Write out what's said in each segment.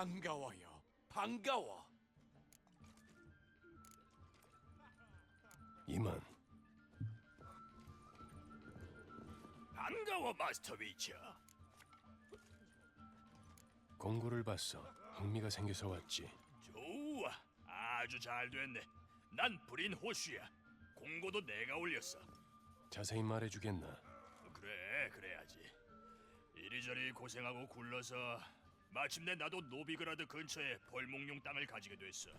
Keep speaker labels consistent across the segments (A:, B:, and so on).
A: 반가워요. 반가워.
B: 이만
C: 반가워 마스터 위쳐.
B: 공고를 봤어. 흥미가 생겨서 왔지.
C: 좋아, 아주 잘 됐네. 난 불인 호슈야. 공고도 내가 올렸어.
B: 자세히 말해주겠나?
C: 그래, 그래야지. 이리저리 고생하고 굴러서 마침내 나도 노비그라드 근처에 벌목용 땅을 가지게 됐어.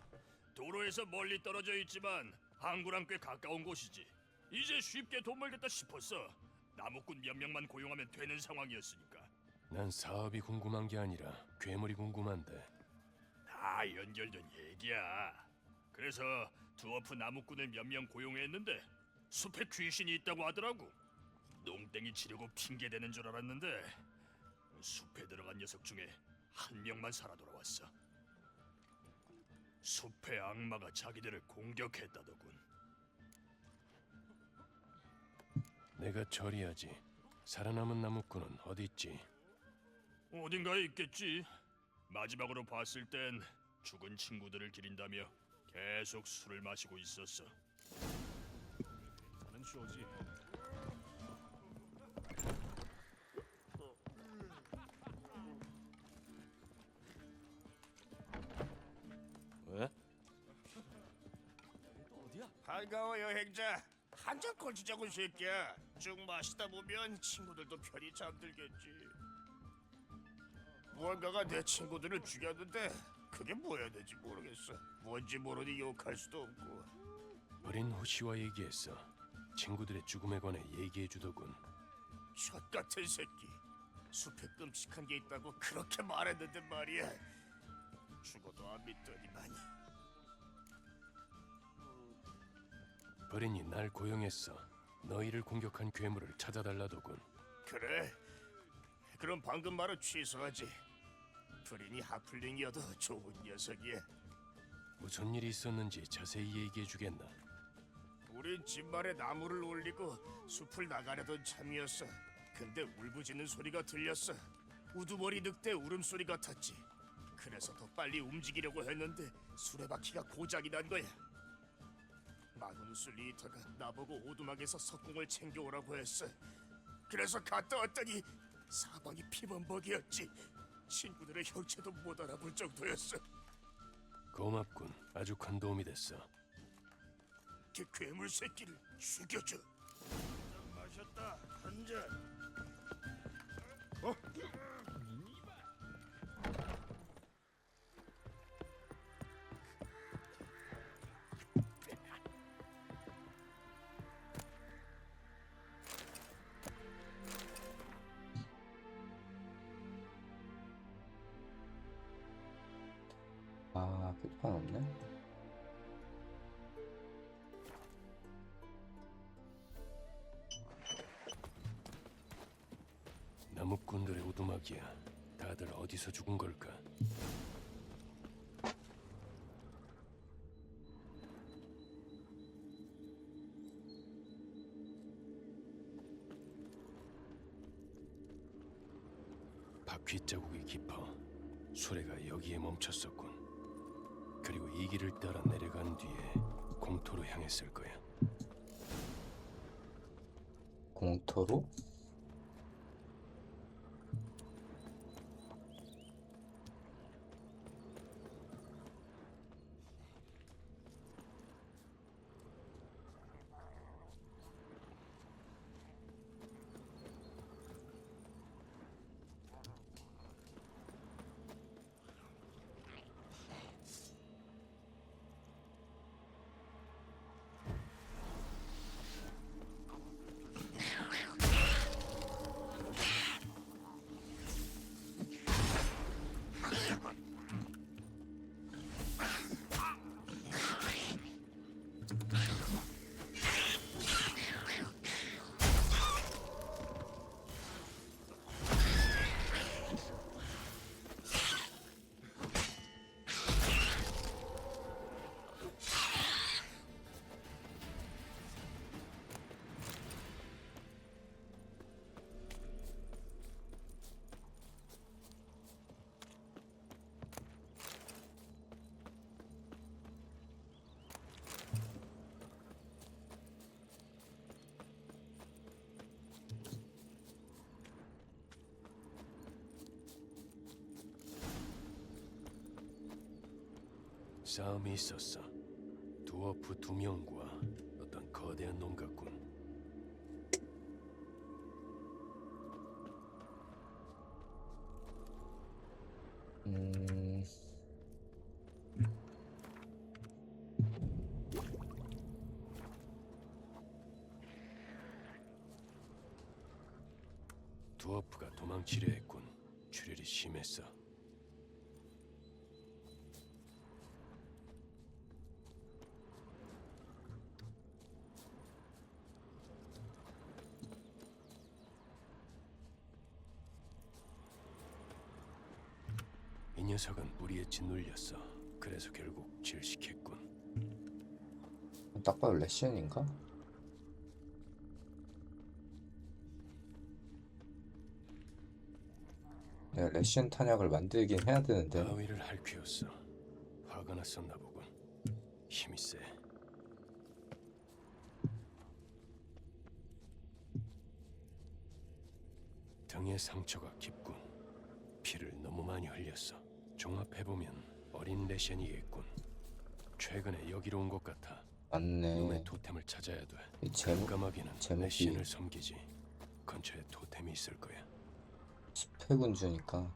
C: 도로에서 멀리 떨어져 있지만 항구랑 꽤 가까운 곳이지. 이제 쉽게 돈 벌겠다 싶었어. 나무꾼 몇 명만 고용하면 되는 상황이었으니까.
B: 난 사업이 궁금한 게 아니라 괴물이 궁금한데.
C: 다 연결된 얘기야. 그래서 두어프 나무꾼을 몇 명 고용했는데 숲에 귀신이 있다고 하더라고. 농땡이 치려고 핑계 대는 줄 알았는데 숲에 들어간 녀석 중에 한 명만 살아 돌아왔어. 숲의 악마가 자기들을 공격했다더군.
B: 내가 처리하지. 살아남은 나무꾼은 어디 있지?
C: 어딘가에 있겠지. 마지막으로 봤을 땐 죽은 친구들을 기린다며 계속 술을 마시고 있었어.
A: 나는 쇼지.
D: 반가워 여행자. 한잔 걸치자고 새끼야. 쭉 마시다 보면 친구들도 편히 잠들겠지. 무언가가 내 친구들을 죽였는데 그게 뭐였는지 모르겠어. 뭔지 모르니 욕할 수도 없고.
B: 어린 호시와 얘기했어. 친구들의 죽음에 관해 얘기해 주더군.
D: 젖 같은 새끼. 숲에 끔찍한 게 있다고 그렇게 말했는데 말이야. 죽어도 안 믿더니만
B: 버린이 날 고용했어. 너희를 공격한 괴물을 찾아달라더군.
D: 그래 그럼 방금 말은 취소하지 프린이 하플링이어도 좋은 녀석이야
B: 무슨 일이 있었는지 자세히 얘기해 주겠나?
D: 우린 집말에 나무를 올리고 숲을 나가려던 참이었어. 근데 울부짖는 소리가 들렸어. 우두머리 늑대 울음소리 같았지. 그래서 더 빨리 움직이려고 했는데 수레바퀴가 고장이 난 거야. 마그누스 리터가 나보고 오두막에서 석궁을 챙겨오라고 했어. 그래서 갔다 왔더니 사방이 피범벅이었지. 친구들의 형체도 못 알아볼 정도였어.
B: 고맙군. 아주 큰 도움이 됐어.
D: 그 괴물 새끼를 죽여줘. 마셨다 한 잔. 어?
E: 아, 표지판 없네?
B: 나무꾼들의 오두막이야. 다들 어디서 죽은 걸까? 바퀴 자국이 깊어 수레가 여기에 멈췄었군. 이 길을 따라 내려간 뒤에 공터로 향했을 거야.
E: 공터로?
B: 싸움이 있었어. 두어프 두 명과 어떤 거대한 놈 같군.
E: 음,
B: 두어프가 도망치려 했군. 출혈이 심했어. 녀석은 무리에 짓눌렸어. 그래서 결국 질식했군.
E: 딱 봐도 레시언인가? 내가 레시언 탄약을 만들긴 해야 되는데
B: 바위를 핥히었어. 화가 났었나 보군. 힘이 세. 등에 상처가 깊군. 피를 너무 많이 흘렸어. 종합해보면 어린 레션이겠군. 최근에 여기로 온 것 같아. 놈의
E: 맞네
B: 토템을 찾아야 돼.
E: 이 제목
B: 까마귀는
E: 제목이-
B: 레션을 섬기지. 근처에 토템이 있을 거야.
E: 스펙운주니까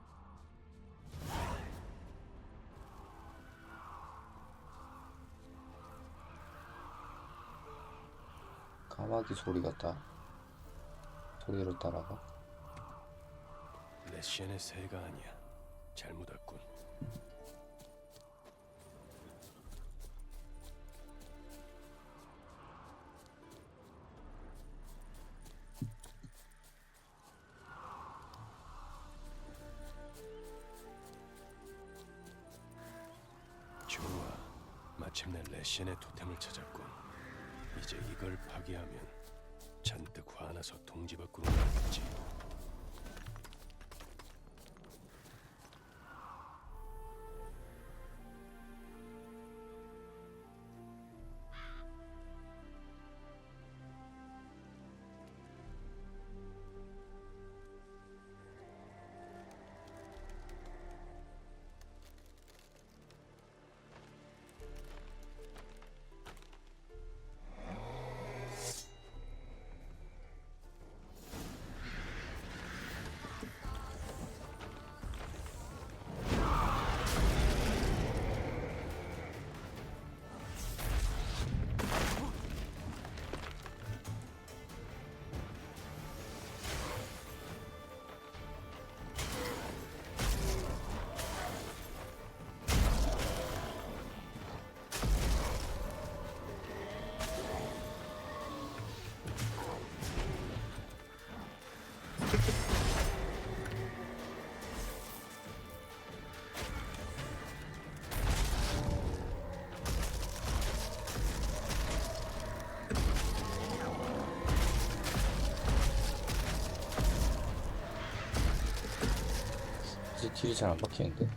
E: 까마귀 소리가 따 소리로 따라가
B: 레션의 새가 아니야. 잘못 왔군. 마침내 레션의 토템을 찾았군. 이제 이걸 파괴하면 잔뜩 화나서 동지 밖으로 나겠지.
E: 딜이 잘 안 박히는데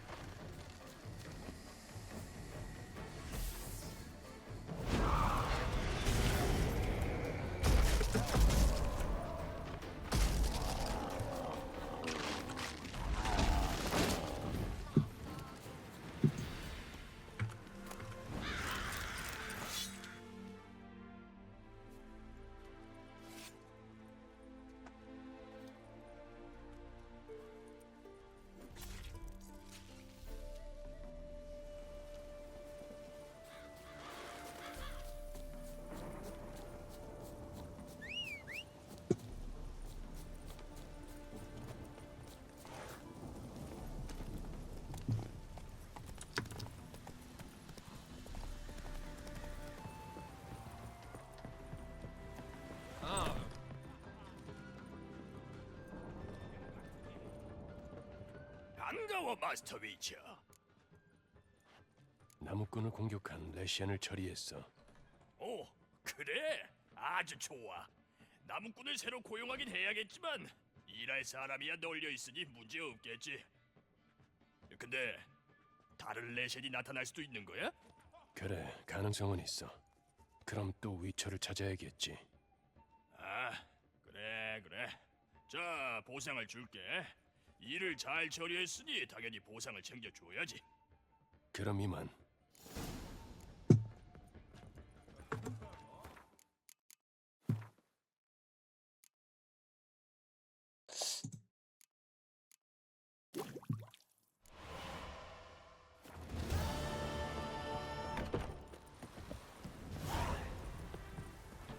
C: 반가워 마스터 위쳐.
B: 나무꾼을 공격한 레시안을 처리했어.
C: 오, 그래? 아주 좋아. 나무꾼을 새로 고용하긴 해야겠지만 일할 사람이야 널려 있으니 문제 없겠지. 근데 다른 레션이 나타날 수도 있는 거야?
B: 그래, 가능성은 있어. 그럼 또 위처를 찾아야겠지.
C: 아, 그래 그래. 자, 보상을 줄게. 일을 잘 처리했으니 당연히 보상을 챙겨줘야지.
B: 그럼 이만